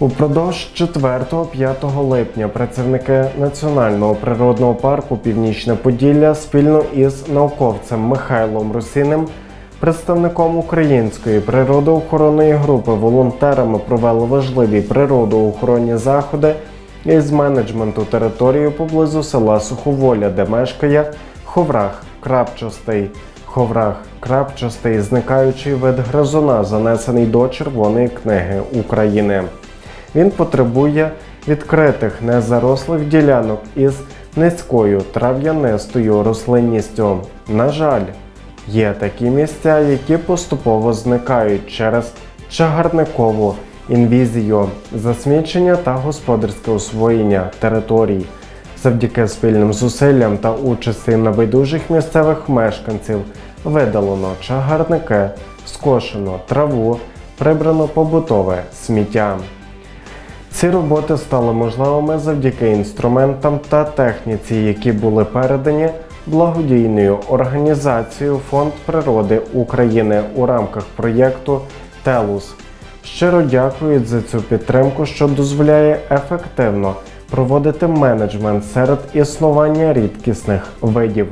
Упродовж 4-5 липня працівники Національного природного парку Північне Поділля спільно із науковцем Михайлом Русіним, представником української природоохоронної групи, волонтерами провели важливі природоохоронні заходи із менеджменту території поблизу села Суховоля, де мешкає ховрах крапчастий. Ховрах крапчастий зникаючий вид гризуна, занесений до Червоної книги України. Він потребує відкритих незарослих ділянок із низькою трав'янистою рослинністю. На жаль, є такі місця, які поступово зникають через чагарникову інвізію, засмічення та господарське освоєння територій. Завдяки спільним зусиллям та участі небайдужих місцевих мешканців видалено чагарники, скошено траву, прибрано побутове сміття. Ці роботи стали можливими завдяки інструментам та техніці, які були передані благодійною організацією Фонд природи України у рамках проєкту Телус. Щиро дякують за цю підтримку, що дозволяє ефективно проводити менеджмент серед існування рідкісних видів.